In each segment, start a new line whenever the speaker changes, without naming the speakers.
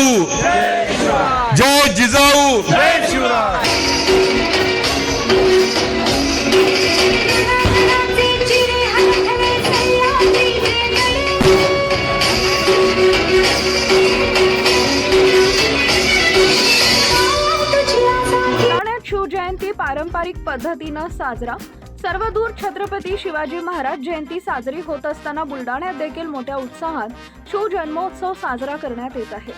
जिजाऊ। जय जिजाऊ।
पारंपरिक पद्धतीनं साजरा. सर्वदूर छत्रपती शिवाजी महाराज जयंती साजरी होत असताना बुलढाण्यात देखील मोठ्या उत्साहात शिवजन्मोत्सव साजरा करण्यात येत आहे.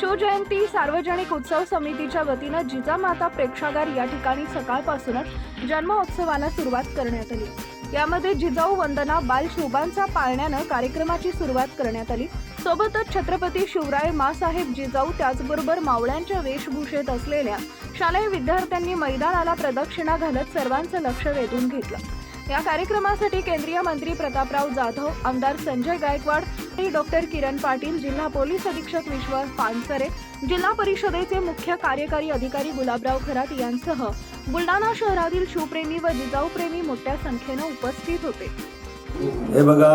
शिवजयंती सार्वजनिक उत्सव समितीच्या वतीनं जिजामाता प्रेक्षागार या ठिकाणी सकाळपासूनच जन्मोत्सवाला सुरुवात करण्यात आली. यामध्ये जिजाऊ वंदना बाल शोभांचा पाळण्यानं कार्यक्रमाची सुरुवात करण्यात आली. सोबतच छत्रपती शिवराय मासाहेब जिजाऊ त्याचबरोबर मावळ्यांच्या वेशभूषेत असलेल्या शालेय विद्यार्थ्यांनी मैदानाला प्रदक्षिणा घालत सर्वांचं लक्ष वेधून घेतलं. या कार्यक्रमासाठी केंद्रीय मंत्री प्रतापराव जाधव आमदार संजय गायकवाड आणि डॉक्टर किरण पाटील जिल्हा पोलीस अधीक्षक विश्वास पानसरे जिल्हा परिषदेचे मुख्य कार्यकारी अधिकारी गुलाबराव खरात यांसह बुलडाणा शहरातील शिवप्रेमी व जिजाऊप्रेमी मोठ्या संख्येनं उपस्थित होते.
हे बघा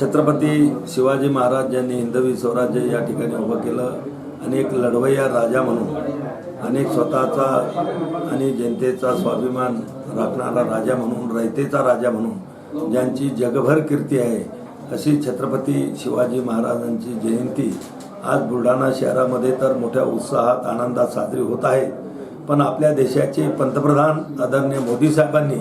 छत्रपती शिवाजी महाराज यांनी हिंदवी स्वराज्य या ठिकाणी उभं केलं आणि एक लढवय्या राजा म्हणून अनेक स्वतःचा आणि जनतेचा स्वाभिमान राखणारा राजा म्हणून रयतेचा राजा म्हणून ज्यांची जगभर कीर्ती आहे अशी छत्रपती शिवाजी महाराजांची जयंती आज बुलढाणा शहरामध्ये तर मोठ्या उत्साहात आनंदात साजरी होत आहे. पण आपल्या देशाचे पंतप्रधान आदरणीय मोदी साहेबांनी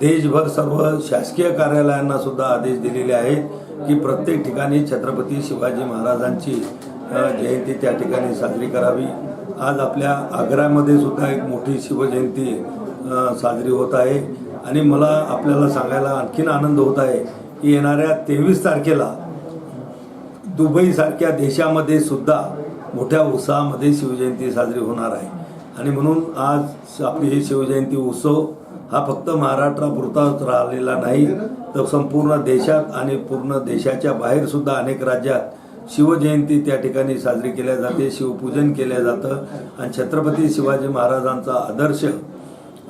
देशभर सर्व शासकीय कार्यालयांना सुद्धा आदेश दिलेले आहेत की प्रत्येक ठिकाणी छत्रपती शिवाजी महाराजांची जयंती त्या ठिकाणी साजरी करावी. आज आपल्या आग्र्यामध्ये सुद्धा एक मोठी शिवजयंती साजरी होत आहे. आणि मला आपल्याला सांगायला आणखीन आनंद होत आहे की येणाऱ्या तेवीस तारखेला दुबईसारख्या देशामध्ये सुद्धा मोठ्या उत्साहामध्ये शिवजयंती साजरी होणार आहे. आणि म्हणून आज आपली ही शिवजयंती उत्सव हा फक्त महाराष्ट्रापुरताच राहिलेला नाही तर संपूर्ण देशात आणि पूर्ण देशाच्या बाहेर सुद्धा अनेक राज्यात शिवजयंती त्या ठिकाणी साजरी केल्या जाते शिवपूजन केलं जातं. आणि छत्रपती शिवाजी महाराजांचा आदर्श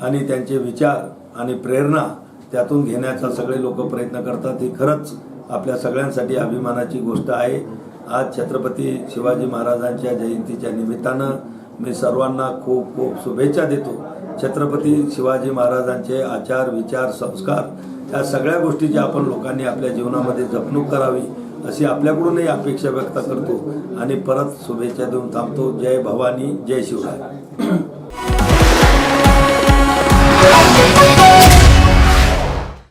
आणि त्यांचे विचार आणि प्रेरणा त्यातून घेण्याचा सगळे लोक प्रयत्न करतात ही खरंच आपल्या सगळ्यांसाठी अभिमानाची गोष्ट आहे. आज छत्रपती शिवाजी महाराजांच्या जयंतीच्या निमित्तानं मी सर्वांना खूप खूप शुभेच्छा देतो. छत्रपती शिवाजी महाराजांचे आचार विचार संस्कार या सगळ्या गोष्टीची आपण लोकांनी आपल्या जीवनामध्ये जपणूक करावी अशी आपल्याकडूनही अपेक्षा व्यक्त करतो. आणि परत शुभेच्छा देऊन थांबतो. जय भवानी जय शिवराय.